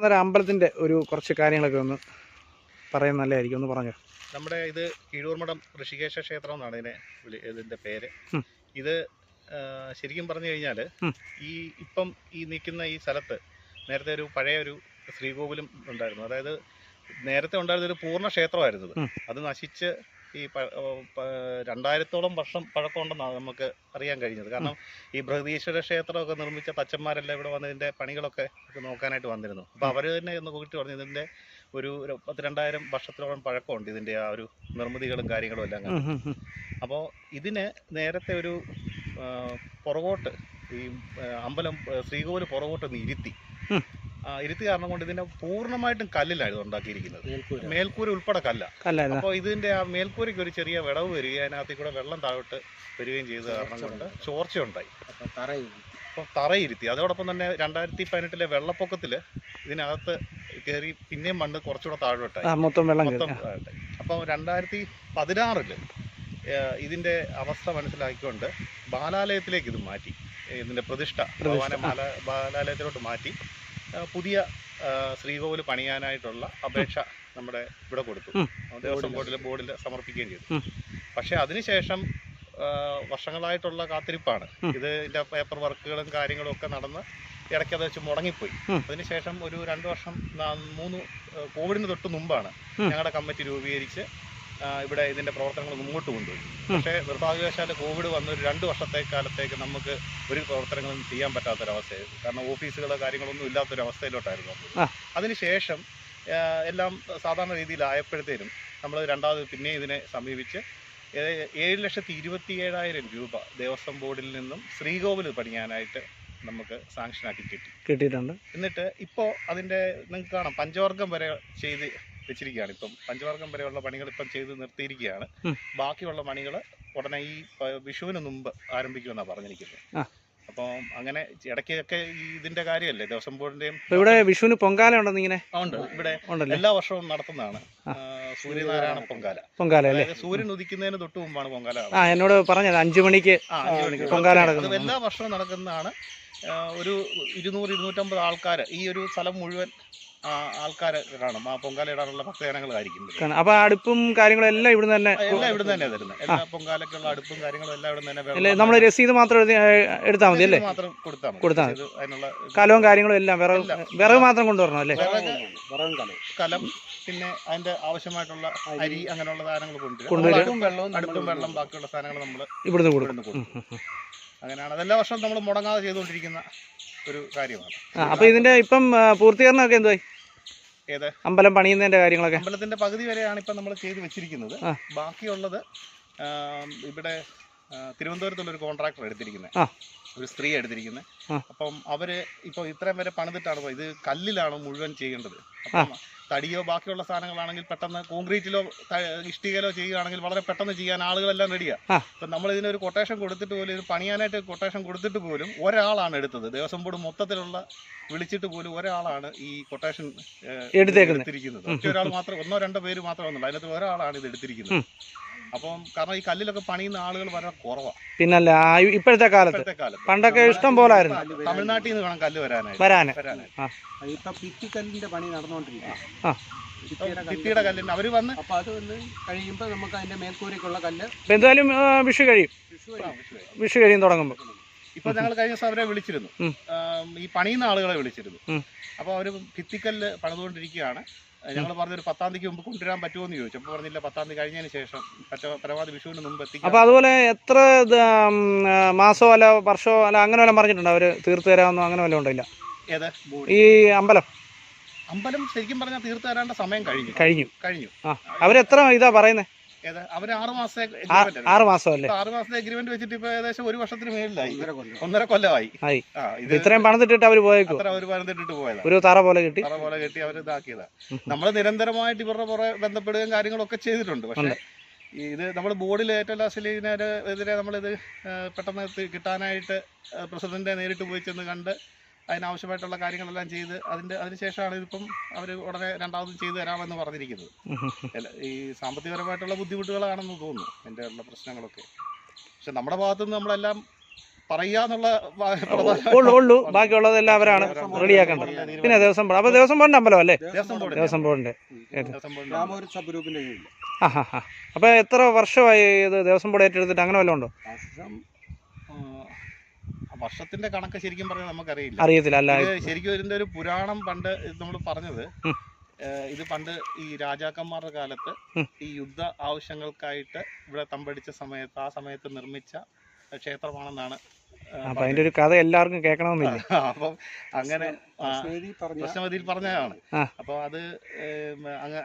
അന്നേരം അമ്പലത്തിന്റെ ഒരു കുറച്ച് കാര്യങ്ങളൊക്കെ ഒന്ന് പറയാൻ നല്ലതായിരിക്കും. ഒന്ന് പറഞ്ഞു? നമ്മുടെ ഇത് കീഴൂർമഠം ഋഷികേശ ക്ഷേത്രം എന്നാണ് ഇതിനെ ഇതിന്റെ ഇതിന്റെ പേര്. ഇത് ശരിക്കും പറഞ്ഞു കഴിഞ്ഞാൽ ഈ ഇപ്പം ഈ നിൽക്കുന്ന ഈ സ്ഥലത്ത് നേരത്തെ ഒരു പഴയ ഒരു ശ്രീകോവിലും ഉണ്ടായിരുന്നു. അതായത് നേരത്തെ ഉണ്ടായിരുന്ന ഒരു പൂർണ ക്ഷേത്രമായിരുന്നു അത് നശിച്ച് ഈ രണ്ടായിരത്തോളം വർഷം പഴക്കമുണ്ടെന്നാണ് നമുക്ക് അറിയാൻ കഴിഞ്ഞത്. കാരണം ഈ ബൃഹദീശ്വര ക്ഷേത്രമൊക്കെ നിർമ്മിച്ച തച്ചന്മാരെല്ലാം ഇവിടെ വന്ന് ഇതിന്റെ പണികളൊക്കെ നോക്കാനായിട്ട് വന്നിരുന്നു. അപ്പോൾ അവർ തന്നെ ഒന്ന് കൂട്ടി പറഞ്ഞു ഇതിന്റെ ഒരു ഒരു പത്ത് രണ്ടായിരം വർഷത്തോളം പഴക്കമുണ്ട് ഇതിന്റെ ആ ഒരു നിർമ്മിതികളും കാര്യങ്ങളും എല്ലാം. അപ്പോൾ ഇതിന് നേരത്തെ ഒരു പുറകോട്ട് ഈ അമ്പലം ശ്രീകോവിൽ പുറകോട്ട് ഒന്ന് ഇരുത്തി. ഇരുത്തി കാരണം കൊണ്ട് ഇതിനെ പൂർണമായിട്ടും കല്ലിലായിരുന്നു ഉണ്ടാക്കിയിരിക്കുന്നത്. മേൽക്കൂര. ഉൾപ്പെടെ കല്ല. അപ്പോൾ ഇതിന്റെ ആ മേൽക്കൂരയ്ക്ക് ഒരു ചെറിയ വിടവ് വരികയും അതിനകത്ത് കൂടെ വെള്ളം താഴോട്ട് വരികയും ചെയ്ത കാരണം കൊണ്ട് ചോർച്ച ഉണ്ടായി അപ്പോൾ തറയിരുത്തി. അതോടൊപ്പം തന്നെ രണ്ടായിരത്തി പതിനെട്ടിലെ വെള്ളപ്പൊക്കത്തിൽ ഇതിനകത്ത് കയറി പിന്നെയും മണ്ണ് കുറച്ചുകൂടെ താഴോട്ടായി. മൊത്തം വെള്ളം അപ്പോൾ രണ്ടായിരത്തി പതിനാറിൽ ഇതിന്റെ അവസ്ഥ മനസ്സിലാക്കിക്കൊണ്ട് ബാലാലയത്തിലേക്ക് ഇത് മാറ്റി. ഇതിന്റെ പ്രതിഷ്ഠ ഭഗവാനെ ബാലാലയത്തിലോട്ട് മാറ്റി. പുതിയ ശ്രീകോവിൽ പണിയാനായിട്ടുള്ള അപേക്ഷ നമ്മുടെ ഇവിടെ കൊടുത്തു. ദേവസ്വം ബോർഡിൽ ബോർഡിൽ സമർപ്പിക്കുകയും ചെയ്തു പക്ഷെ അതിനുശേഷം വർഷങ്ങളായിട്ടുള്ള കാത്തിരിപ്പാണ് ഇത് ഇതിന്റെ പേപ്പർ വർക്കുകളും കാര്യങ്ങളും ഒക്കെ നടന്ന് ഇടയ്ക്ക് അത് വെച്ച് മുടങ്ങിപ്പോയി. അതിനുശേഷം ഒരു രണ്ട് വർഷം മൂന്ന് കോവിഡിന് തൊട്ട് മുമ്പാണ്. ഞങ്ങളുടെ കമ്മിറ്റി രൂപീകരിച്ച് ഇവിടെ ഇതിന്റെ പ്രവർത്തനങ്ങൾ മുമ്പോട്ട് കൊണ്ടുപോയി. പക്ഷേ നിർഭാഗ്യവശാൽ കോവിഡ് വന്ന ഒരു രണ്ട് വർഷത്തെ കാലത്തേക്ക് നമുക്ക് ഒരു പ്രവർത്തനങ്ങളും ചെയ്യാൻ പറ്റാത്തൊരവസ്ഥയായിരുന്നു കാരണം ഓഫീസുകളോ കാര്യങ്ങളൊന്നും ഇല്ലാത്തൊരു അവസ്ഥയിലോട്ടായിരുന്നു വന്നത്. ആ. അതിനുശേഷം എല്ലാം സാധാരണ രീതിയിലായപ്പോഴത്തേനും നമ്മൾ രണ്ടാമത് പിന്നെ ഇതിനെ സമീപിച്ച് ഏഴ് ലക്ഷത്തി ഇരുപത്തി ഏഴായിരം രൂപ ദേവസ്വം ബോർഡിൽ നിന്നും ശ്രീകോവിൽ പണിയാനായിട്ട് നമുക്ക് സാങ്ഷനാക്കി കിട്ടി. കിട്ടിയിട്ടുണ്ട്. എന്നിട്ട് ഇപ്പോൾ അതിന്റെ നിങ്ങൾക്ക് കാണാം പഞ്ചവർഗം വരെ ചെയ്ത് വെച്ചിരിക്കുകയാണ്. ഇപ്പം പഞ്ചവർഗം വരെയുള്ള പണികൾ ഇപ്പം ചെയ്ത് നിർത്തിയിരിക്കുകയാണ്. ബാക്കിയുള്ള പണികൾ ഉടനെ ഈ വിഷുവിന് മുമ്പ് ആരംഭിക്കുമെന്നാണ് പറഞ്ഞിരിക്കുന്നത്. അപ്പം അങ്ങനെ ഇടയ്ക്കൊക്കെ ഇതിന്റെ കാര്യമല്ലേ? ദേവസ്വം ബോർഡിന്റെയും ഇവിടെ വിഷുവിന് പൊങ്കാല ഉണ്ടെന്ന് ഇങ്ങനെ ഉണ്ട്. ഇവിടെ എല്ലാ വർഷവും നടത്തുന്നതാണ്. സൂര്യനാരായണ പൊങ്കാല. പൊങ്കാല അല്ലേ? സൂര്യൻ ഉദിക്കുന്നതിന് തൊട്ട് മുമ്പാണ് പൊങ്കാല ആ. എന്നോട് പറഞ്ഞത് അഞ്ചു മണിക്ക് പൊങ്കാല നടക്കുന്നത്. എല്ലാ വർഷവും നടക്കുന്നതാണ്. ഒരു ഇരുന്നൂറ് ഇരുന്നൂറ്റമ്പത് ആൾക്കാർ ഈ ഒരു സ്ഥലം മുഴുവൻ ആൾക്കാർ കാണും ആ പൊങ്കാല ഇടാനുള്ള ഭക്തജനങ്ങളായിരിക്കും. അപ്പൊ അടുപ്പും കാര്യങ്ങളും എല്ലാം ഇവിടുന്ന് തന്നെ എല്ലാം ഇവിടെ തന്നെ തരുന്നത് എല്ലാ പൊങ്കാലക്കുള്ള അടുപ്പും കാര്യങ്ങളും എല്ലാം ഇവിടുന്ന് തന്നെ അല്ലേ നമ്മൾ രസീത് മാത്രം എടുത്താൽ മതി അല്ലേ? മാത്രം കൊടുത്താൽ മതി. കൊടുത്താൽ അതിനുള്ള കലവും കാര്യങ്ങളും എല്ലാം വിറക് വിറവ് വിറക് മാത്രം കൊണ്ടുവരണം അല്ലേ? കലം പിന്നെ അതിന്റെ ആവശ്യമായിട്ടുള്ള അരി. അങ്ങനെയുള്ള സാധനങ്ങൾ കൊണ്ടുവരും. അടുപ്പും വെള്ളവും അടുപ്പും വെള്ളം ബാക്കിയുള്ള സാധനങ്ങൾ നമ്മൾ ഇവിടുന്ന് കൊടുക്കും. ഇവിടുന്ന് കൊടുക്കും. അങ്ങനെയാണ്. അതെല്ലാ വർഷവും നമ്മൾ മുടങ്ങാതെ ചെയ്തുകൊണ്ടിരിക്കുന്ന ഒരു കാര്യമാണ്. അപ്പൊ ഇതിന്റെ ഇപ്പം പൂർത്തീകരണമൊക്കെ എന്തുവായി? ഏത്? അമ്പലം പണിയുന്നതിന്റെ കാര്യങ്ങളൊക്കെ. അമ്പലത്തിന്റെ പകുതി വരെയാണ് ഇപ്പം നമ്മൾ ചെയ്ത് വെച്ചിരിക്കുന്നത്. ബാക്കിയുള്ളത് ഇവിടെ തിരുവനന്തപുരത്തുള്ള ഒരു കോൺട്രാക്ടർ എടുത്തിരിക്കുന്നത് ഒരു സ്ത്രീ എടുത്തിരിക്കുന്നത് അപ്പം അവർ ഇപ്പൊ ഇത്രയും വരെ പണിതിട്ടാണ്. ഇത് കല്ലിലാണ് മുഴുവൻ ചെയ്യേണ്ടത്. അപ്പം തടിയോ ബാക്കിയുള്ള സാധനങ്ങളാണെങ്കിൽ പെട്ടെന്ന് കോൺക്രീറ്റിലോ ഇഷ്ടികയിലോ ചെയ്യുകയാണെങ്കിൽ വളരെ പെട്ടെന്ന് ചെയ്യാൻ ആളുകളെല്ലാം റെഡിയാ അപ്പൊ നമ്മൾ ഇതിനൊരു കൊട്ടേഷൻ കൊടുത്തിട്ട് പോലും ഇത് പണിയാനായിട്ട് കൊട്ടേഷൻ കൊടുത്തിട്ട് പോലും ഒരാളാണ് എടുത്തത്. ദേവസ്വം ബോർഡ് മൊത്തത്തിലുള്ള വിളിച്ചിട്ട് പോലും ഒരാളാണ് ഈ കൊട്ടേഷൻ എടുത്തിരിക്കുന്നത്. ഒറ്റ ഒരാൾ മാത്രം ഒന്നോ രണ്ടോ പേര് മാത്രമേ ഒന്നുള്ളൂ അതിനകത്ത് ഒരാളാണ് ഇത് എടുത്തിരിക്കുന്നത്. അപ്പം കാരണം ഈ കല്ലിലൊക്കെ പണിയുന്ന ആളുകൾ വളരെ കുറവാണ് പിന്നല്ല ഇപ്പോഴത്തെ കാലത്ത്. പണ്ടൊക്കെ ഇഷ്ടം പോലായിരുന്നു തമിഴ്നാട്ടിൽ നിന്ന് വേണം കല്ല് വരാനായിട്ട്. വരാന്. ഇപ്പൊ പിറ്റിക്കല്ലിന്റെ പണി നടന്നുകൊണ്ടിരിക്കുക ആ. ഭിത്തിയുടെ കല്ലിന് അവർ വന്ന് അപ്പൊ അത് വന്ന് കഴിയുമ്പോ നമുക്ക് അതിന്റെ മേൽക്കൂരയ്ക്കുള്ള കല്ല് ഇപ്പൊ എന്തായാലും വിഷു കഴിയും. വിഷു കഴിയും. തുടങ്ങുമ്പോൾ ഇപ്പൊ ഞങ്ങൾ കഴിഞ്ഞ ദിവസം അവരെ വിളിച്ചിരുന്നു. ഈ പണിയുന്ന ആളുകളെ വിളിച്ചിരുന്നു. അപ്പൊ അപ്പോൾ അവർ ഭിത്തിക്കല്ല് പണിതുകൊണ്ടിരിക്കുകയാണ്. ഞങ്ങൾ പറഞ്ഞൊരു പത്താം തീയതിക്ക് മുമ്പ് കൊണ്ടുവരാൻ പറ്റുമോ എന്ന് ചോദിച്ചു. അപ്പോൾ പറഞ്ഞില്ല പത്താം തീയതി കഴിഞ്ഞതിന് ശേഷം പരമാവധി വിഷുവിന് മുമ്പ് അപ്പൊ അപ്പോൾ അതുപോലെ എത്ര മാസമോ അല്ല വർഷമോ അല്ല അങ്ങനെ വല്ലതും പറഞ്ഞിട്ടുണ്ടോ? അവർ തീർത്തു തരാമെന്നോ അങ്ങനെ വല്ലതും ഉണ്ടല്ല ഏത്? ഈ അമ്പലം. അമ്പലം ശരിക്കും പറഞ്ഞാൽ തീർത്തു തരാണ്ട സമയം കഴിഞ്ഞു. കഴിഞ്ഞു. കഴിഞ്ഞു. ആ അവരെത്ര ഇതാ പറയുന്നത് അവർ ആറ് മാസത്തെ. ആറ് മാസം അല്ലേ ആറ് മാസത്തെ എഗ്രിമെന്റ് വെച്ചിട്ട് ഇപ്പൊ ഏകദേശം ഒരു വർഷത്തിന് മേളിലായി. ഒന്നര കൊല്ലമായി. ആ ഇത് ഇത് ഇത്രയും പണിതിട്ടിട്ട് അവർ പോയേക്കും? പോയതാ. ഒരു തറ പോലെ കിട്ടി. തറ പോലെ കെട്ടി അവർ ഇതാക്കിയതാ. നമ്മൾ നിരന്തരമായിട്ട് ഇവരുടെ പുറകെ ബന്ധപ്പെടുകയും കാര്യങ്ങളൊക്കെ ചെയ്തിട്ടുണ്ട്. പക്ഷെ ഇത് നമ്മൾ ബോർഡിൽ ഏറ്റവും ലാസ്റ്റിൽ ഇതിനെതിരെ നമ്മളിത് പെട്ടെന്ന് കിട്ടാനായിട്ട് പ്രസിഡന്റിനെ നേരിട്ട് പോയി ചെന്ന് കണ്ട് അതിനാവശ്യമായിട്ടുള്ള കാര്യങ്ങളെല്ലാം ചെയ്ത് അതിന്റെ അതിനുശേഷമാണ് ഇതിപ്പം അവർ ഉടനെ രണ്ടാമതും ചെയ്തു തരാമെന്ന് പറഞ്ഞിരിക്കുന്നത്. ഈ സാമ്പത്തികപരമായിട്ടുള്ള ബുദ്ധിമുട്ടുകളാണെന്ന് തോന്നുന്നു എന്റെ ഉള്ള പ്രശ്നങ്ങളൊക്കെ. പക്ഷെ നമ്മുടെ ഭാഗത്തു നിന്ന് നമ്മളെല്ലാം പറയാന്നുള്ള വ- ഉള്ളു ഉള്ളു. ബാക്കിയുള്ളതെല്ലാം അവരാണ് റെഡിയാക്കേണ്ടത്. പിന്നെ ദേവസ്വം ബോർഡ്. അപ്പോൾ ദേവസ്വം ബോർഡിന്റെ അമ്പലം അല്ലേ? ദേവസ്വം ബോർഡ് ദേവസ്വം ബോർഡിന്റെ. ആ ഹാ ഹാ അപ്പോൾ എത്ര വർഷമായി ഇത് ദേവസ്വം ബോർഡ് ഏറ്റെടുത്തിട്ട് അങ്ങനെ വല്ലതും ഉണ്ടോ? വർഷത്തിന്റെ കണക്ക് ശരിക്കും പറഞ്ഞാൽ നമുക്കറിയില്ല. അറിയത്തില്ല അല്ല. ശരിക്കും ഇതിന്റെ ഒരു പുരാണം പണ്ട് നമ്മൾ പറഞ്ഞത് ഇത് പണ്ട് ഈ രാജാക്കന്മാരുടെ കാലത്ത് ഈ യുദ്ധ ആവശ്യങ്ങൾക്കായിട്ട് ഇവിടെ തമ്പടിച്ച സമയത്ത് ആ സമയത്ത് നിർമ്മിച്ച ക്ഷേത്രമാണെന്നാണ് അപ്പൊ അതിന്റെ ഒരു കഥ എല്ലാവർക്കും കേൾക്കണമെന്നില്ല. അപ്പൊ അങ്ങനെ പ്രശ്നവതിയിൽ പറഞ്ഞതാണ്. അപ്പൊ അപ്പോൾ അത്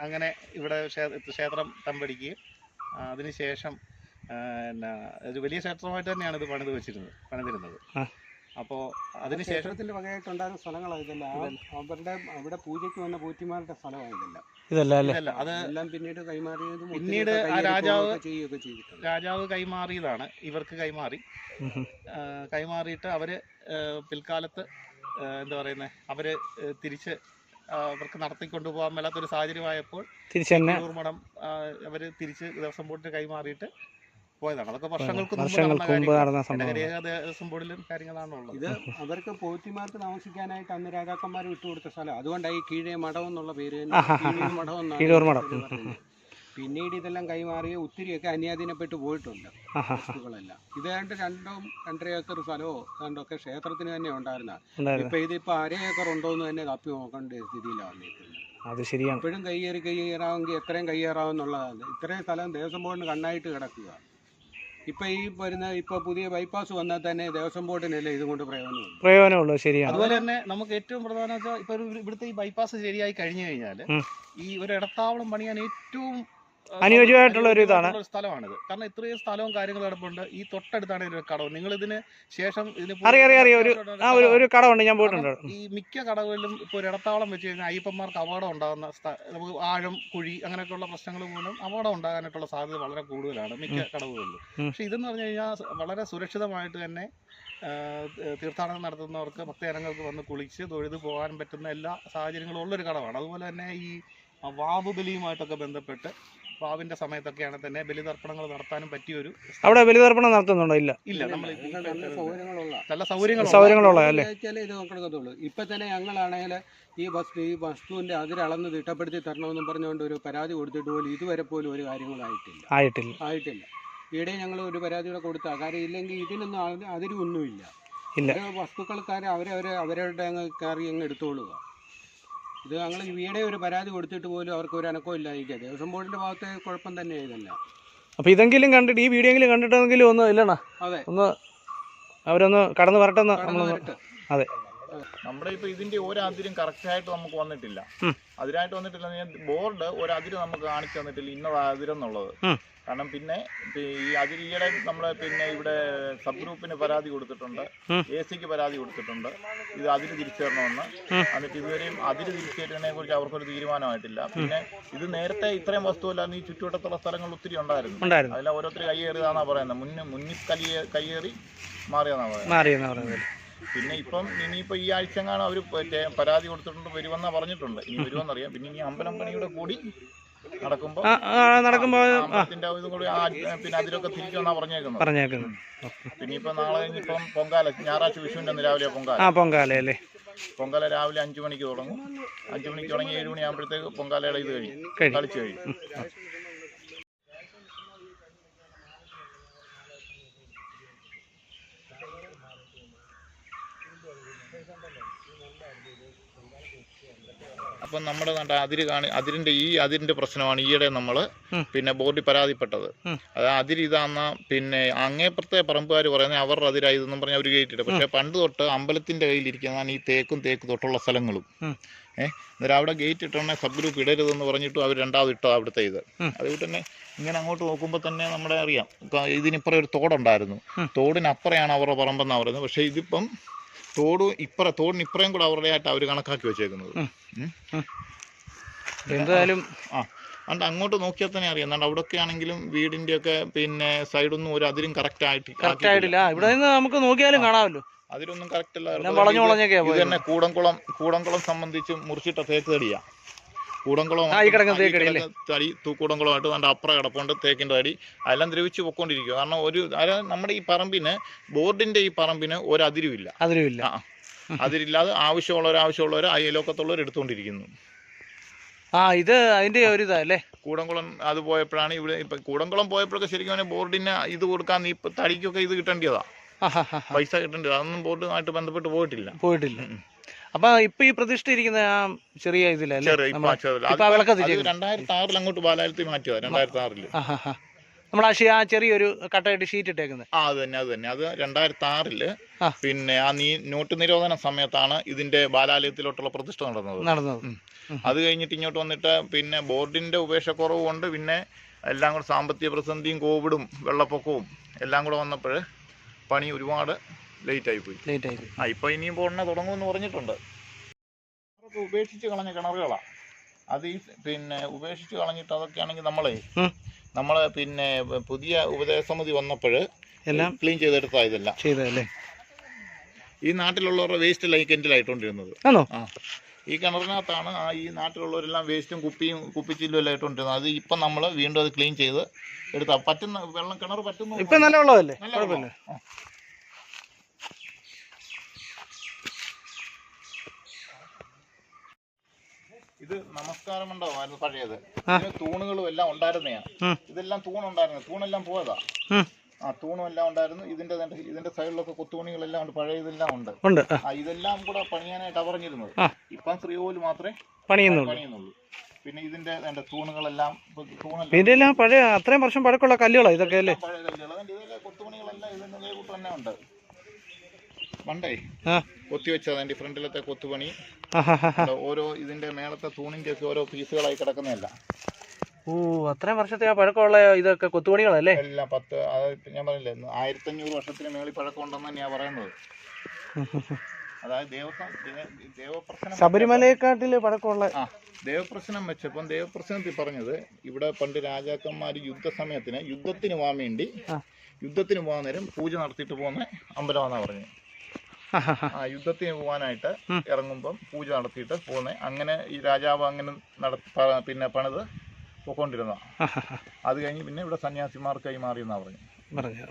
അങ്ങനെ ഇവിടെ ക്ഷേ- ക്ഷേത്രം തമ്പടിക്കുകയും അതിനുശേഷം എന്നാ ഒരു വലിയ ക്ഷേത്രമായിട്ട് തന്നെയാണ് ഇത് പണിത് വെച്ചിരുന്നത് പണിതിരുന്നത്. അപ്പോ അപ്പോൾ അതിനുശേഷം ക്ഷേത്രത്തിന്റെ വകയായിട്ടുണ്ടായിരുന്ന സ്ഥലങ്ങളാണ് ഇതെല്ലാം. അവരുടെ അവിടെ പൂജയ്ക്ക് വന്ന പൂറ്റിമാരുടെ സ്ഥലമാണ് ഇതെല്ലാം. ഇതല്ല അത് എല്ലാം പിന്നീട് കൈമാറിയത് പിന്നീട് ആ രാജാവ് രാജാവ് കൈമാറിയതാണ്. ഇവർക്ക് കൈമാറി. കൈമാറിയിട്ട് അവർ പിൽക്കാലത്ത് എന്താ പറയുന്നത് അവർ തിരിച്ച് അവർക്ക് നടത്തിക്കൊണ്ടു പോകാൻ മേലാത്തൊരു സാഹചര്യമായപ്പോൾ തിരിച്ച് മഠം അവർ തിരിച്ച് ദേവസ്വം ബോർഡിന് കൈമാറിയിട്ട് പോയതാണ്. അതൊക്കെ വർഷങ്ങൾക്ക് മുമ്പ് വർഷങ്ങൾക്ക് നടന്ന മുമ്പ് സംഭവം ബോർഡിലും കാര്യങ്ങളാണ് ഉള്ളത്. ഇത് അവർക്ക് പോറ്റിമാർക്ക് താമസിക്കാനായിട്ട് അന്ന് രാജാക്കന്മാർ വിട്ടുകൊടുത്ത സ്ഥലം. അതുകൊണ്ടാണ് ഈ കീഴേ മഠം എന്നുള്ള പേര് തന്നെ. ആഹാഹാ. കീഴൂർ മഠം എന്നാണ് മഠം. പിന്നീട് ഇതെല്ലാം കൈമാറി ഒത്തിരിയൊക്കെ അന്യാധീനപ്പെട്ട് പോയിട്ടുണ്ട് വസ്തുക്കളെല്ലാം ഇത് രണ്ട് രണ്ടോ രണ്ടര ഏക്കർ സ്ഥലമോ രണ്ടൊക്കെ ക്ഷേത്രത്തിന് തന്നെ ഉണ്ടായിരുന്ന. ഉണ്ടായിരുന്നു. ഇപ്പൊ ഇതിപ്പോ അര ഏക്കർ ഉണ്ടോ എന്ന് തന്നെ തപ്പി നോക്കേണ്ട സ്ഥിതിയിലാണ് വന്നിരിക്കുന്നത്. അത് ശരിയാണ്. ഇപ്പോഴും കയ്യേറി കയ്യേറാമെങ്കിൽ എത്രയും കയ്യേറാമെന്നുള്ളതാണ് ഇത്രയും സ്ഥലം ദേവസ്വം ബോർഡിന് കണ്ണായിട്ട് കിടക്കുക. ഇപ്പൊ ഈ വരുന്ന ഇപ്പൊ പുതിയ ബൈപ്പാസ് വന്നാൽ തന്നെ ദേവസ്വം ബോർഡിനല്ലേ ഇതുകൊണ്ട് പ്രയോജനമുണ്ട് പ്രയോജനമുള്ളൂ ശരിയാണ്. അതുപോലെ തന്നെ നമുക്ക് ഏറ്റവും പ്രധാനം വെച്ചാൽ ഇപ്പൊ ഇവിടുത്തെ ഈ ബൈപ്പാസ് ശരിയായി കഴിഞ്ഞു കഴിഞ്ഞാൽ ഈ ഒരു ഇടത്താവളം പണിയാൻ ഏറ്റവും അനുയോജ്യമായിട്ടുള്ള ഒരു ഇതാണ്. സ്ഥലമാണിത്. കാരണം ഇത്രയും സ്ഥലവും കാര്യങ്ങളും കിടപ്പുണ്ട് ഈ തൊട്ടടുത്താണ് ഇതിന്റെ കടവ്. നിങ്ങൾ ഇതിന് ശേഷം അറിയാം അറിയാം അറിയാം. ഒരു ആ ഒരു ഒരു കടമുണ്ട് ഞാൻ പോയിട്ടുണ്ട്. ഈ മിക്ക കടകളിലും ഇപ്പോൾ ഒരു ഇടത്താവളം വെച്ച് കഴിഞ്ഞാൽ അയ്യപ്പന്മാർക്ക് അപകടം ഉണ്ടാകുന്ന നമുക്ക് ആഴം കുഴി അങ്ങനെയൊക്കെയുള്ള പ്രശ്നങ്ങൾ മൂലം അപകടം ഉണ്ടാകാനായിട്ടുള്ള സാധ്യത വളരെ കൂടുതലാണ് മിക്ക കടവുകളിലും. പക്ഷെ ഇതെന്ന് പറഞ്ഞു കഴിഞ്ഞാൽ വളരെ സുരക്ഷിതമായിട്ട് തന്നെ തീർത്ഥാടനം നടത്തുന്നവർക്ക് ഭക്തജനങ്ങൾക്ക് വന്ന് കുളിച്ച് തൊഴുത് പോകാൻ പറ്റുന്ന എല്ലാ സാഹചര്യങ്ങളും ഉള്ളൊരു കടവാണ്. അതുപോലെ തന്നെ ഈ വാവുബലിയുമായിട്ടൊക്കെ ബന്ധപ്പെട്ട് വാവിന്റെ സമയത്തൊക്കെയാണ് തന്നെ ബലിതർപ്പണങ്ങൾ നടത്താനും പറ്റിയ ഒരു അവിടെ ബലിതർപ്പണം നടത്തുന്നുണ്ടോ? ഇല്ല. ഇല്ല നമ്മൾ നല്ല സൗകര്യങ്ങൾ സൗകര്യങ്ങളുള്ള അല്ലേ? ഇത് നോക്കണക്കത്തുള്ളൂ ഇപ്പൊ തന്നെ ഞങ്ങളാണെങ്കിൽ ഈ വസ്തു ഈ വസ്തുവിന്റെ അതിരളന്ന് തിട്ടപ്പെടുത്തി തരണമെന്നും പറഞ്ഞുകൊണ്ട് ഒരു പരാതി കൊടുത്തിട്ട് പോലും ഇതുവരെ പോലും ഒരു കാര്യങ്ങളായിട്ടില്ല ആയിട്ടില്ല. ആയിട്ടില്ല. ഈടെ ഞങ്ങൾ ഒരു പരാതി കൂടെ കൊടുത്ത കാര്യം ഇല്ലെങ്കിൽ ഇതിനൊന്നും അതി- അതിരൊന്നുമില്ല വസ്തുക്കൾക്കാരെ അവരവരെ അവരവരുടെ അങ്ങ് കയറി അങ്ങ് എടുത്തോളുക. ഇത് ഞങ്ങൾ ഈയിടെ ഒരു പരാതി കൊടുത്തിട്ട് പോലും അവർക്ക് ഒരു അനക്കവും ഇല്ലായിരിക്കുക ദേവസ്വം ബോർഡിന്റെ ഭാഗത്തെ കുഴപ്പം തന്നെ ഇതല്ല. അപ്പോൾ ഇതെങ്കിലും കണ്ടിട്ട് ഈ വീഡിയോ എങ്കിലും കണ്ടിട്ടെങ്കിലും ഒന്ന് ഇല്ലണ അതെ. ഒന്ന് അവരൊന്ന് കടന്നു വരട്ടെന്ന് കടന്നു അതെ. നമ്മുടെ ഇപ്പൊ ഇതിന്റെ ഒരു അതിരും കറക്റ്റ് ആയിട്ട് നമുക്ക് വന്നിട്ടില്ല. അതിരായിട്ട് വന്നിട്ടില്ല ബോർഡ് ഒരു അതിര് നമുക്ക് കാണിച്ചു തന്നിട്ടില്ല ഇന്നത് അതിരെന്നുള്ളത്. എന്നുള്ളത് കാരണം പിന്നെ ഈ അതിര് ഈയിടെ നമ്മൾ പിന്നെ ഇവിടെ സബ് ഗ്രൂപ്പിന് പരാതി കൊടുത്തിട്ടുണ്ട്. എ സിക്ക് പരാതി കൊടുത്തിട്ടുണ്ട്. ഇത് അതിര് തിരിച്ചു തരണമെന്ന്. എന്നിട്ട് ഇതുവരെയും അതിര് തിരിച്ചു തരുന്നതിനെ കുറിച്ച് അവർക്കൊരു തീരുമാനമായിട്ടില്ല. പിന്നെ ഇത് നേരത്തെ ഇത്രയും വസ്തുവല്ലാന്ന് ഈ ചുറ്റുവട്ടത്തുള്ള സ്ഥലങ്ങൾ ഒത്തിരി ഉണ്ടായിരുന്നു. അതിൽ ഓരോരുത്തർ കയ്യേറിയതാന്നാ പറയുന്നത് മുന്നിൽ മുന്നിൽ കലിയെ കയ്യേറി മാറിയെന്ന് പറയുന്നത്. പിന്നെ ഇപ്പം ഇനിയിപ്പോ ഈ ആഴ്ച എങ്ങാനും അവർ പരാതി കൊടുത്തിട്ടുണ്ട് വരുമെന്നാ പറഞ്ഞിട്ടുണ്ട്. ഇനി വരുമെന്നറിയാം. പിന്നെ ഇനി അമ്പലം പണിയുടെ കൂടി നടക്കുമ്പോൾ നടക്കുമ്പോൾ അമ്പലത്തിന്റെ ഇതും കൂടി പിന്നെ അതിലൊക്കെ തിരിച്ചു വന്നാ പറഞ്ഞേക്കുന്നത്. പറഞ്ഞേക്കുന്നു പിന്നെ ഇപ്പൊ നാളെ കഴിഞ്ഞിപ്പം പൊങ്കാല ഞായറാഴ്ച വിഷുവിന്റെ അന്ന് രാവിലെ പൊങ്കാല. ആ പൊങ്കാല അല്ലേ? പൊങ്കാല രാവിലെ അഞ്ചു മണിക്ക് തുടങ്ങും. അഞ്ചു മണിക്ക് തുടങ്ങി ഏഴ് മണിയാകുമ്പോഴത്തേക്ക് പൊങ്കാലയുടെ ഇത് കഴിയും. കളിച്ചു കഴിയും. അപ്പം നമ്മുടെ നാട്ടിൽ അതിര് കാണി അതിരിന്റെ ഈ അതിരിന്റെ പ്രശ്നമാണ് ഈയിടെ നമ്മൾ പിന്നെ ബോർഡിൽ പരാതിപ്പെട്ടത്. അത് അതിരിതാന്ന പിന്നെ അങ്ങേപ്പുറത്തെ പറമ്പുകാർ പറയുന്നത് അവരുടെ അതിരായതെന്നും പറഞ്ഞ് അവർ കയറ്റിട്ട് പക്ഷേ പണ്ട് തൊട്ട് അമ്പലത്തിന്റെ കയ്യിലിരിക്കുന്നതാണ് ഈ തേക്കും തേക്ക് തൊട്ടുള്ള സ്ഥലങ്ങളും. ഏഹ്? അന്നേരം അവിടെ ഗേറ്റ് ഇട്ടണേ സബ് ഗ്രൂപ്പ് ഇടരുതെന്ന് പറഞ്ഞിട്ട് അവർ രണ്ടാമത് ഇട്ടത് അവിടുത്തെ ഇത്. അതുകൊണ്ട് തന്നെ ഇങ്ങനെ അങ്ങോട്ട് നോക്കുമ്പോൾ തന്നെ നമ്മുടെ അറിയാം. ഇതിനിപ്പുറം ഒരു തോടുണ്ടായിരുന്നു. തോടിനപ്പുറയാണ് അവരുടെ പറമ്പെന്നാണ് പറയുന്നത്. പക്ഷേ ഇതിപ്പം തോട് ഇപ്പറ തോടിന് ഇപ്പറയും കൂടെ അവരുടെ ആയിട്ട് അവർ കണക്കാക്കി വെച്ചേക്കുന്നത്. എന്തായാലും ആ അതുകൊണ്ട് അങ്ങോട്ട് നോക്കിയാൽ തന്നെ അറിയാം. അതുകൊണ്ട് അവിടെയൊക്കെ ആണെങ്കിലും വീടിന്റെ ഒക്കെ പിന്നെ സൈഡൊന്നും ഒരു അതിലും കറക്റ്റ് ആയിട്ട് കറക്റ്റ് ആയിട്ടില്ല. ഇവിടെ നിന്ന് നമുക്ക് നോക്കിയാലും കാണാമല്ലോ. അതിലൊന്നും കറക്റ്റ് അല്ല. ഇത് തന്നെ കൂടംകുളം കൂടംകുളം സംബന്ധിച്ച് മുറിച്ചിട്ട തേക്ക് തടിയാ. കൂടംകുളം? തടി തൂക്കൂടംകുളമായിട്ട് നല്ല അപ്പുറം കിടപ്പുണ്ട് തേക്കിന്റെ തടി. അതെല്ലാം ദ്രവിച്ച് പൊക്കോണ്ടിരിക്കും കാരണം ഒരു അതായത് നമ്മുടെ ഈ പറമ്പിന് ബോർഡിന്റെ ഈ പറമ്പിന് ഒരു അതിരുമില്ല അതിലുമില്ല ആ. അതിരില്ലാതെ ആവശ്യമുള്ളവർ ആവശ്യമുള്ളവർ അയലോക്കത്തുള്ളവർ എടുത്തുകൊണ്ടിരിക്കുന്നു ആ ഇത് അതിന്റെ ഒരു ഇതല്ലേ കൂടംകുളം അത് പോയപ്പോഴാണ് ഇവിടെ ഇപ്പൊ കൂടംകുളം പോയപ്പോഴൊക്കെ ശരിക്കും ബോർഡിന് ഇത് കൊടുക്കാൻ ഈ തടിക്കൊക്കെ ഇത് കിട്ടേണ്ടതാ. പൈസ കിട്ടേണ്ടത് അതൊന്നും ബോർഡുമായിട്ട് ബന്ധപ്പെട്ട് പോയിട്ടില്ല. പോയിട്ടില്ല. അപ്പൊ ഇപ്പൊ ഈ പ്രതിഷ്ഠ ഇരിക്കുന്ന ആ ചെറിയ ഇതിലല്ലേ. രണ്ടായിരത്തി ആറിൽ അങ്ങോട്ട് ബാലാലത്തിൽ മാറ്റുക രണ്ടായിരത്തി ആറിൽ നമ്മൾ ആ. ചെറിയൊരു കട്ടയായിട്ട് ഷീറ്റ് ഇട്ടേക്കുന്നത് ആ അത് തന്നെ അത് തന്നെ. അത് രണ്ടായിരത്തി ആറിൽ പിന്നെ ആ നീ നോട്ട് നിരോധന സമയത്താണ് ഇതിന്റെ ബാലാലയത്തിലോട്ടുള്ള പ്രതിഷ്ഠ നടന്നത്. നടന്നത്. അത് കഴിഞ്ഞിട്ട് ഇങ്ങോട്ട് വന്നിട്ട് പിന്നെ ബോർഡിന്റെ ഉപേക്ഷക്കുറവ് കൊണ്ട് പിന്നെ എല്ലാം കൂടെ സാമ്പത്തിക പ്രതിസന്ധിയും കോവിഡും വെള്ളപ്പൊക്കവും എല്ലാം കൂടെ വന്നപ്പോൾ പണി ഒരുപാട് ലേറ്റ് ആയി പോയി ലേറ്റ് ആയി ആ ഇപ്പൊ ഇനിയും പോണ തുടങ്ങുമെന്ന് പറഞ്ഞിട്ടുണ്ട്. ഉപേക്ഷിച്ച് കളഞ്ഞ കിണറുകളാ. അത് ഈ പിന്നെ ഉപേക്ഷിച്ച് കളഞ്ഞിട്ട് അതൊക്കെ ആണെങ്കിൽ നമ്മളെ നമ്മളെ പിന്നെ പുതിയ ഉപദേശസമിതി വന്നപ്പോൾ എല്ലാം ക്ലീൻ ചെയ്തെടുത്താ ഇതെല്ലാം. ചെയ്തല്ലേ ഈ നാട്ടിലുള്ളവരുടെ വേസ്റ്റ് എല്ലാം ഈ ആണോ? ആ. ഈ കിണറിനകത്താണ് ആ ഈ നാട്ടിലുള്ളവരെല്ലാം വേസ്റ്റും കുപ്പിയും കുപ്പിച്ചില്ലും എല്ലാം ഇട്ടുകൊണ്ടിരുന്നത് അത് ഇപ്പം നമ്മൾ വീണ്ടും അത് ക്ലീൻ ചെയ്ത് എടുത്താൽ പറ്റുന്ന വെള്ളം കിണർ പറ്റുന്നു ഇപ്പൊ നല്ല വെള്ളമല്ലേ? നല്ല കുഴപ്പമില്ല വെള്ളം. ആ. ഇത് നമസ്കാരം ഉണ്ടാവുമായിരുന്നു പഴയത്. തൂണുകളും എല്ലാം ഉണ്ടായിരുന്നതാണ്. ഉം. ഇതെല്ലാം തൂണുണ്ടായിരുന്നു. തൂണെല്ലാം പോയതാ. ആ തൂണും എല്ലാം ഉണ്ടായിരുന്നു. ഇതിന്റെ ഇതിന്റെ സൈഡിലൊക്കെ കൊത്തുപണികളെല്ലാം ഉണ്ട് പഴയ ഇതെല്ലാം ഉണ്ട് ആ, ഇതെല്ലാം കൂടെ പണിയാനായിട്ടാ പറഞ്ഞിരുന്നത്. ഇപ്പം ശ്രീകോൽ മാത്രമേ പണിയുന്നുള്ളൂ. പിന്നെ ഇതിന്റെ തൂണുകളെല്ലാം തൂണെല്ലാം. പഴയ അത്രയും വർഷം പഴക്കമുള്ള കല്ലുകളാ ഇതൊക്കെ അല്ലേ? പഴയ കല്ലുകൾ കൊത്തുപണികളെല്ലാം ഇതിന്റെ തന്നെ ഉണ്ട്. പണ്ടേ ആ. കൊത്തി വെച്ചത് അതിന്റെ ഫ്രണ്ടിലത്തെ കൊത്തുപണി. ഓരോ ഇതിന്റെ മേളത്തെ തൂണിന്റെ ഒക്കെ ഓരോ പീസുകളായി കിടക്കുന്നതല്ല. ഓ അത്രയും വർഷത്തെ ആ പഴക്കമുള്ള ഇതൊക്കെ കൊത്തുപണികളല്ലേ? അല്ല പത്ത് അതായത് ഞാൻ പറഞ്ഞില്ലേ ആയിരത്തി അഞ്ഞൂറ് വർഷത്തിന് മേളിൽ പഴക്കം ഉണ്ടെന്ന് തന്നെയാ പറയുന്നത്. അതായത് ദേവപ്രശ്നം ശബരിമലയെക്കാട്ടിൽ പഴക്കമുള്ള ദേവപ്രശ്നം വെച്ചപ്പം ദേവപ്രശ്നത്തിൽ പറഞ്ഞത് ഇവിടെ പണ്ട് രാജാക്കന്മാർ യുദ്ധ സമയത്തിന് യുദ്ധത്തിന് പോകാൻ വേണ്ടി. യുദ്ധത്തിന് പോകാൻ നേരം പൂജ നടത്തിയിട്ട് പോകുന്ന അമ്പലമാണെന്നാണ് പറഞ്ഞത്. യുദ്ധത്തിന് പോകാനായിട്ട്. ഇറങ്ങുമ്പം പൂജ നടത്തിയിട്ട് പോകുന്നത് അങ്ങനെ ഈ രാജാവ് അങ്ങനെ നട പിന്നെ പണിത് പോയിക്കൊണ്ടിരുന്ന ആ. അത് കഴിഞ്ഞ് പിന്നെ ഇവിടെ സന്യാസിമാർക്ക് കൈമാറി എന്നാ പറഞ്ഞു പറഞ്ഞു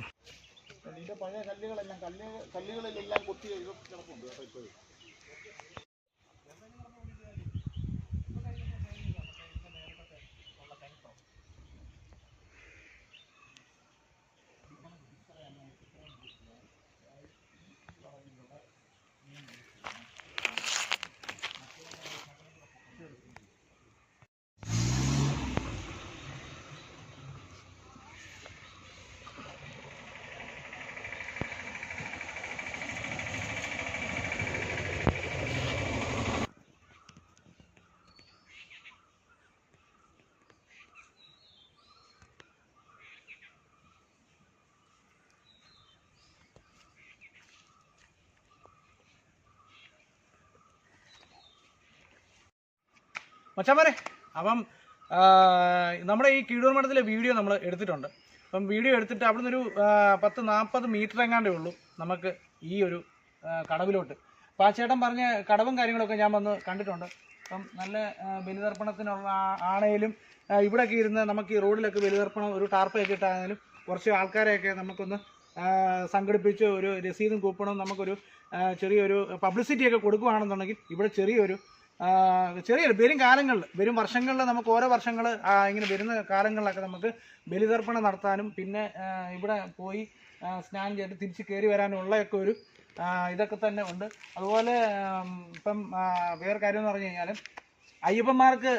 പഴയ കല്ലുകളെല്ലാം കല്ല് കല്ലുകളിലെല്ലാം കൊത്തി ഇതൊക്കെ കിടപ്പുണ്ട് കേട്ടോ ഇപ്പോഴും മച്ചാമാരെ അപ്പം നമ്മുടെ ഈ കീഴൂർ മഠത്തിലെ വീഡിയോ നമ്മൾ എടുത്തിട്ടുണ്ട്. അപ്പം വീഡിയോ എടുത്തിട്ട് അവിടുന്ന് ഒരു പത്ത് നാൽപ്പത് മീറ്റർ എങ്ങാണ്ടേ ഉള്ളൂ നമുക്ക് ഈ ഒരു കടവിലോട്ട്. അപ്പോൾ ആ ചേട്ടൻ പറഞ്ഞ കടവും കാര്യങ്ങളൊക്കെ ഞാൻ വന്ന് കണ്ടിട്ടുണ്ട്. അപ്പം നല്ല ബലിതർപ്പണത്തിനുള്ള ആണെങ്കിലും ഇവിടെയൊക്കെ ഇരുന്ന് നമുക്ക് ഈ റോഡിലൊക്കെ ബലിതർപ്പണം ഒരു ടാർപ്പൊക്കെ ഇട്ടാണെങ്കിലും കുറച്ച് ആൾക്കാരെയൊക്കെ നമുക്കൊന്ന് സംഘടിപ്പിച്ച് ഒരു രസീതും കൂപ്പണും നമുക്കൊരു ചെറിയൊരു പബ്ലിസിറ്റിയൊക്കെ കൊടുക്കുകയാണെന്നുണ്ടെങ്കിൽ ഇവിടെ ചെറിയൊരു ആ, ചെറിയൊരു വരും കാലങ്ങളിൽ വരും വർഷങ്ങളിൽ നമുക്ക് ഓരോ വർഷങ്ങൾ ഇങ്ങനെ വരുന്ന കാലങ്ങളിലൊക്കെ നമുക്ക് ബലിതർപ്പണം നടത്താനും പിന്നെ ഇവിടെ പോയി സ്നാനം ചെയ്തിട്ട് തിരിച്ച് കയറി വരാനുള്ളയൊക്കെ ഒരു ഇതൊക്കെ തന്നെ ഉണ്ട്. അതുപോലെ ഇപ്പം വേറെ കാര്യം എന്ന് പറഞ്ഞു കഴിഞ്ഞാൽ അയ്യപ്പന്മാർക്ക്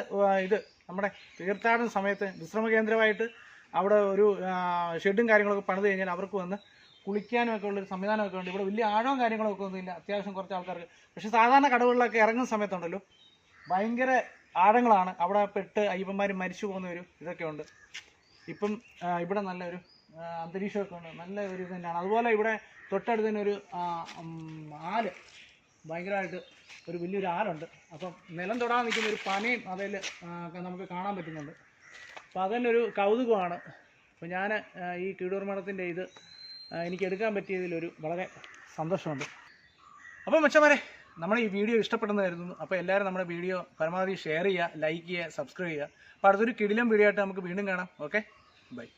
ഇത് നമ്മുടെ തീർത്ഥാടന സമയത്ത് വിശ്രമ കേന്ദ്രമായിട്ട് അവിടെ ഒരു ഷെഡും കാര്യങ്ങളൊക്കെ പണിത് കഴിഞ്ഞാൽ അവർക്ക് വന്ന് കുളിക്കാനും ഒക്കെ ഉള്ളൊരു സംവിധാനമൊക്കെ ഉണ്ട്. ഇവിടെ വലിയ ആഴവും കാര്യങ്ങളൊക്കെ ഒന്നുമില്ല അത്യാവശ്യം കുറച്ച് ആൾക്കാർക്ക്. പക്ഷേ സാധാരണ കടവുകളിലൊക്കെ ഇറങ്ങുന്ന സമയത്തുണ്ടല്ലോ ഭയങ്കര ആഴങ്ങളാണ്. അവിടെ പെട്ട് അയ്യപ്പന്മാർ മരിച്ചു പോകുന്ന ഒരു ഇതൊക്കെ ഉണ്ട്. ഇപ്പം ഇവിടെ നല്ലൊരു അന്തരീക്ഷം അന്തരീക്ഷമൊക്കെ ഉണ്ട്. നല്ല ഒരു ഇത് തന്നെയാണ്. അതുപോലെ ഇവിടെ തൊട്ടടുത്ത് തന്നെ ഒരു ആൽ. ഭയങ്കരമായിട്ട് ഒരു വലിയൊരു ആലുണ്ട്. അപ്പം നിലം തൊടാൻ നിൽക്കുന്ന ഒരു പനയും അതിൽ നമുക്ക് കാണാൻ പറ്റുന്നുണ്ട്. അപ്പോൾ അതന്നെ ഒരു കൗതുകമാണ്. അപ്പോൾ ഞാൻ ഈ കീടൂർ മഠത്തിന്റെ ഇത് എനിക്ക് എടുക്കാൻ പറ്റിയതിൽ ഒരു വളരെ സന്തോഷമുണ്ട്. അപ്പോൾ മെച്ചമാരെ നമ്മൾ ഈ വീഡിയോ ഇഷ്ടപ്പെടുന്നതായിരുന്നു. അപ്പോൾ എല്ലാവരും നമ്മുടെ വീഡിയോ പരമാവധി ഷെയർ ചെയ്യുക ലൈക്ക് ചെയ്യുക സബ്സ്ക്രൈബ് ചെയ്യുക. അപ്പോൾ അടുത്തൊരു കിടിലം വീഡിയോ ആയിട്ട് നമുക്ക് വീണ്ടും കാണാം. Okay bye